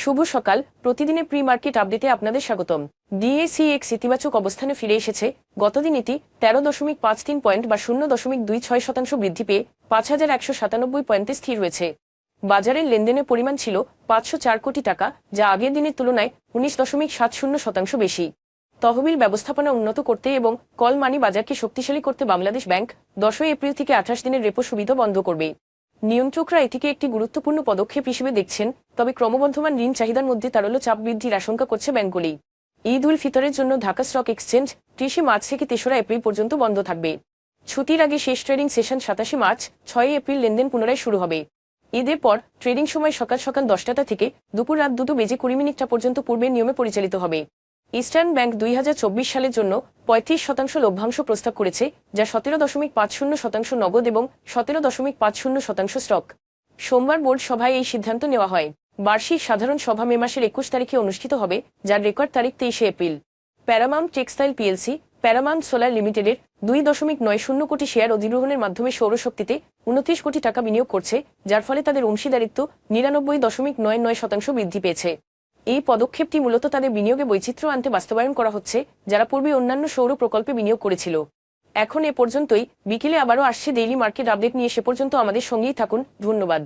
শুভ সকাল। প্রতিদিনের pre market আপডেটে আপনাদের স্বাগতম। ডিএসিএক্স ইতিবাচক অবস্থানে ফিরে এসেছে। গতদিন এটি তেরো দশমিক পাঁচ তিন পয়েন্ট বা শূন্য দশমিক দুই ছয় শতাংশ বৃদ্ধি পেয়ে পাঁচ হাজার একশো সাতানব্বই পয়েন্টে স্থির হয়েছে। বাজারের লেনদেনের পরিমাণ ছিল পাঁচশো চার কোটি টাকা, যা আগের দিনের তুলনায় উনিশ দশমিক সাত শূন্য শতাংশ বেশি। তহবিল ব্যবস্থাপনা উন্নত করতে এবং কল মানি বাজারকে শক্তিশালী করতে বাংলাদেশ ব্যাংক দশই এপ্রিল থেকে আঠাশ দিনের রেপো সুবিধা বন্ধ করবে। নিয়ন্ত্রকরা এটিকে একটি গুরুত্বপূর্ণ পদক্ষেপ হিসেবে দেখছেন, তবে ক্রমবর্ধমান ঋণ চাহিদার মধ্যে তারল্য চাপ বৃদ্ধির আশঙ্কা করছে ব্যাংকগুলি ঈদ উল ফিতরের জন্য ঢাকা স্টক এক্সচেঞ্জ ত্রিশে মার্চ থেকে তেসরা এপ্রিল পর্যন্ত বন্ধ থাকবে। ছুটির আগে শেষ ট্রেডিং সেশন সাতাশে মার্চ ছয় এপ্রিল লেনদেন পুনরায় শুরু হবে। ঈদের পর ট্রেডিং সময় সকাল সকাল দশটাটা থেকে দুপুর রাত দুটো বেজে কুড়ি মিনিটটা পর্যন্ত পূর্বের নিয়মে পরিচালিত হবে। ইস্টার্ন ব্যাংক দুই হাজার চব্বিশ সালের জন্য পঁয়ত্রিশ শতাংশ লভ্যাংশ প্রস্তাব করেছে, যা সতেরো দশমিক পাঁচ শূন্য শতাংশ নগদ এবং সতেরো দশমিক পাঁচ শূন্য শতাংশ স্টক। সোমবার বোর্ড সভায় এই সিদ্ধান্ত নেওয়া হয়। বার্ষিক সাধারণ সভা মে মাসের একুশ তারিখে অনুষ্ঠিত হবে, যার রেকর্ড তারিখ তেইশে April. Paramount textile PLC, Paramount solar লিমিটেডের দুই দশমিক নয় শূন্য কোটি শেয়ার অধিগ্রহণের মাধ্যমে সৌরশক্তিতে উনত্রিশ কোটি টাকা বিনিয়োগ করছে, যার ফলে তাদের অংশীদারিত্ব নিরানব্বই দশমিক নয় নয় শতাংশ বৃদ্ধি পেয়েছে। এই পদক্ষেপটি মূলত তাদের বিনিয়োগে বৈচিত্র্য আনতে বাস্তবায়ন করা হচ্ছে, যারা পূর্বে অন্যান্য সৌর প্রকল্পে বিনিয়োগ করেছিল। এখন এ পর্যন্তই। বিকেলে আবারও আসছে ডেইলি মার্কেট আপডেট নিয়ে। সে পর্যন্ত আমাদের সঙ্গেই থাকুন। ধন্যবাদ।